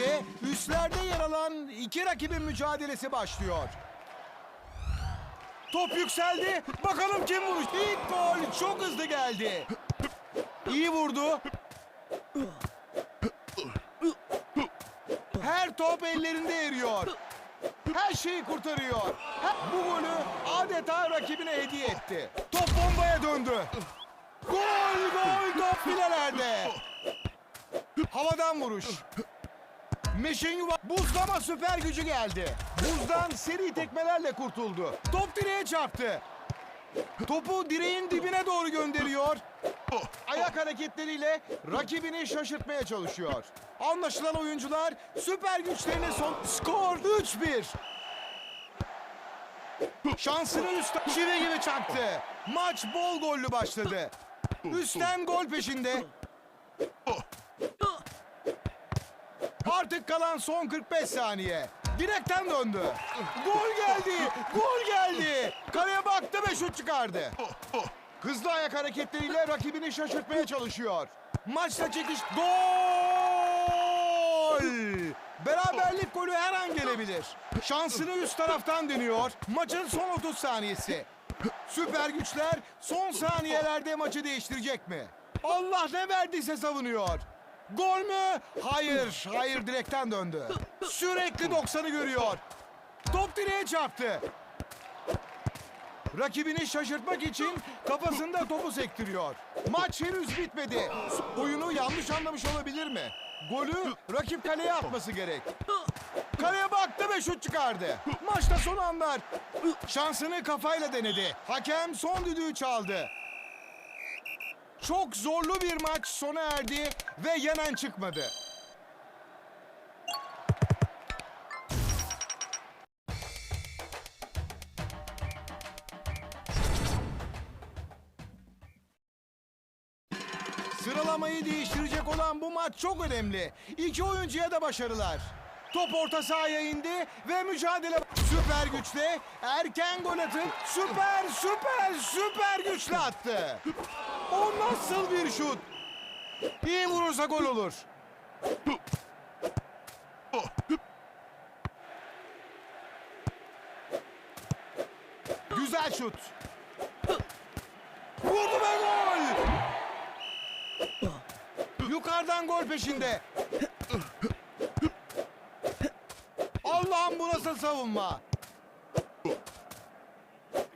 ligde üstlerde yer alan iki rakibin mücadelesi başlıyor. Top yükseldi. Bakalım kim vuruş. İlk gol çok hızlı geldi. İyi vurdu. Her top ellerinde eriyor. Her şeyi kurtarıyor. Bu golü adeta rakibine hediye etti. Top bombaya döndü. Gol gol top filelerde. Havadan vuruş. Meşin yuva buzlama süper gücü geldi. Buzdan seri tekmelerle kurtuldu. Top direğe çarptı. Topu direğin dibine doğru gönderiyor. Ayak hareketleriyle rakibini şaşırtmaya çalışıyor. Anlaşılan oyuncular süper güçlerini son... Skor 3-1. Şansını üstten çivi gibi çaktı. Maç bol gollü başladı. Üstten gol peşinde. Artık kalan son 45 saniye. Direkten döndü. Gol geldi. Gol geldi. Kaleye baktı ve şut çıkardı. Hızlı ayak hareketleriyle rakibini şaşırtmaya çalışıyor. Maçta çekiş... Gol! Beraberlik golü her an gelebilir. Şansını üst taraftan deniyor. Maçın son 30 saniyesi. Süper güçler son saniyelerde maçı değiştirecek mi? Allah ne verdiyse savunuyor. Gol mü? Hayır, hayır direkten döndü. Sürekli 90'ı görüyor. Top direğe çarptı. Rakibini şaşırtmak için kafasında topu sektiriyor. Maç henüz bitmedi. Oyunu yanlış anlamış olabilir mi? Golü rakip kaleye atması gerek. Kaleye baktı ve şut çıkardı. Maçta son anlar. Şansını kafayla denedi. Hakem son düdüğü çaldı. Çok zorlu bir maç sona erdi ve yenen çıkmadı. Sıralamayı değiştirecek olan bu maç çok önemli. İki oyuncuya da başarılar. Top orta sahaya indi ve mücadele... Süper güçle erken gol atıp süper süper süper güçle attı. O nasıl bir şut? İyi vurursa gol olur. Güzel şut. Vurdu ve gol! Yukarıdan gol peşinde. Allah'ım bu nasıl savunma?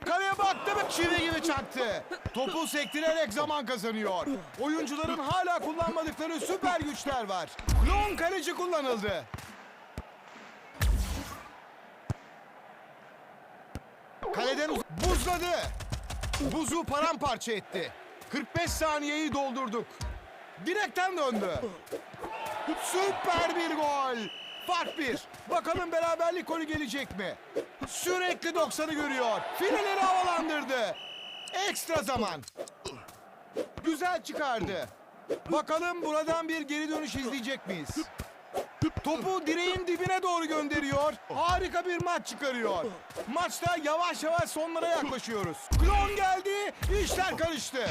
Kaleye baktı ve çivi gibi çaktı. Topu sektirerek zaman kazanıyor. Oyuncuların hala kullanmadıkları süper güçler var. Long kaleci kullanıldı. Kaleden uz- buzladı. Buzu paramparça etti. 45 saniyeyi doldurduk. Direkten döndü. Süper bir gol. Fark bir. Bakalım beraberlik golü gelecek mi? Sürekli 90'ı görüyor. Fileleri havalandırdı. Ekstra zaman. Güzel çıkardı. Bakalım buradan bir geri dönüş izleyecek miyiz? Topu direğin dibine doğru gönderiyor. Harika bir maç çıkarıyor. Maçta yavaş yavaş sonlara yaklaşıyoruz. Klon geldi. İşler karıştı.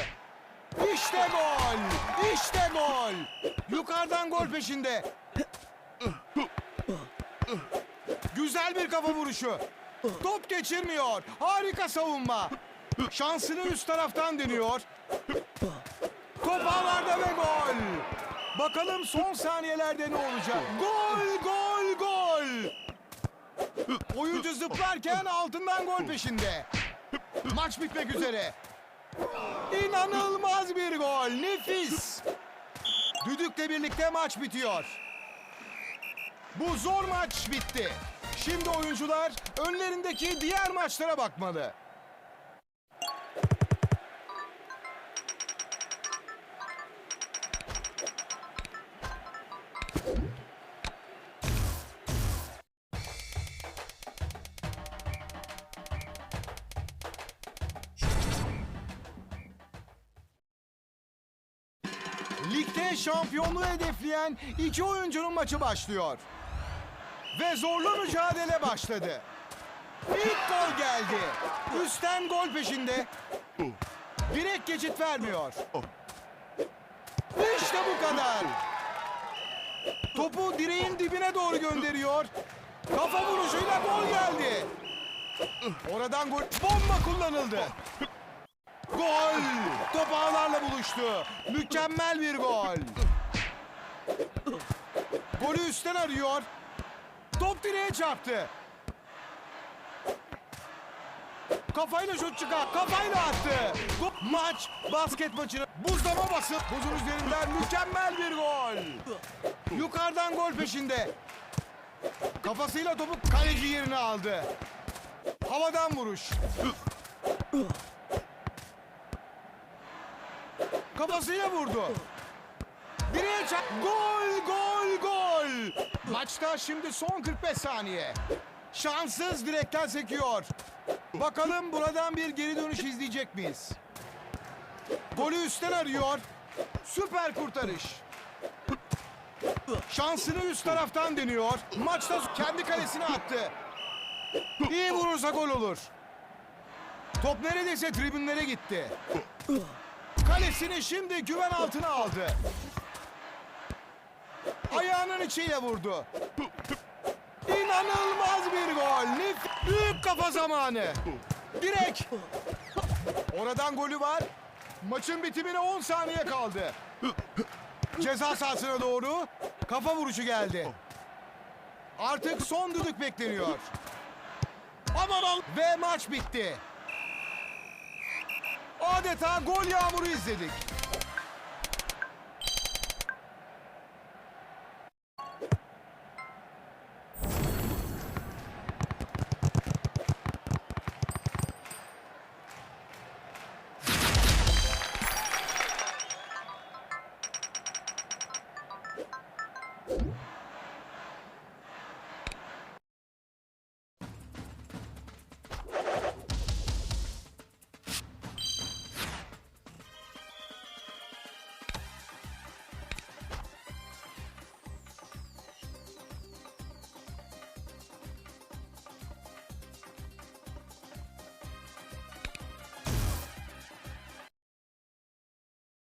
İşte gol. İşte gol. Yukarıdan gol peşinde. Güzel bir kafa vuruşu. Top geçirmiyor. Harika savunma. Şansını üst taraftan deniyor. Top ağlarda ve gol. Bakalım son saniyelerde ne olacak? Gol, gol, gol. Oyuncu zıplarken altından gol peşinde. Maç bitmek üzere. İnanılmaz bir gol. Nefis. Düdükle birlikte maç bitiyor. Bu zor maç bitti. Şimdi oyuncular önlerindeki diğer maçlara bakmalı. Ligde şampiyonluğu hedefleyen iki oyuncunun maçı başlıyor. Ve zorlu mücadele başladı. İlk gol geldi. Üstten gol peşinde. Direkt geçit vermiyor. İşte bu kadar. Topu direğin dibine doğru gönderiyor. Kafa vuruşuyla gol geldi. Oradan gol bomba kullanıldı. Gol! Top ağlarla buluştu. Mükemmel bir gol. Golü üstten arıyor. Direğe çarptı. Kafayla şut çıkar. Kafayla attı. Go- Maç basket maçını buzlama basıp buzun üzerinden mükemmel bir gol. Yukarıdan gol peşinde. Kafasıyla topu kaleci yerine aldı. Havadan vuruş. Kafasıyla vurdu. Direğe çarp. Gol, gol. Maçta şimdi son 45 saniye. Şanssız direkten sekiyor. Bakalım buradan bir geri dönüş izleyecek miyiz? Golü üstten arıyor. Süper kurtarış. Şansını üst taraftan deniyor. Maçta kendi kalesine attı. İyi vurursa gol olur. Top neredeyse tribünlere gitti. Kalesini şimdi güven altına aldı. Ayağının içiyle vurdu. İnanılmaz bir gol. Nef- Büyük kafa zamanı. Direk. Oradan golü var. Maçın bitimine 10 saniye kaldı. Ceza sahasına doğru kafa vuruşu geldi. Artık son düdük bekleniyor. Aman al ve maç bitti. Adeta gol yağmuru izledik.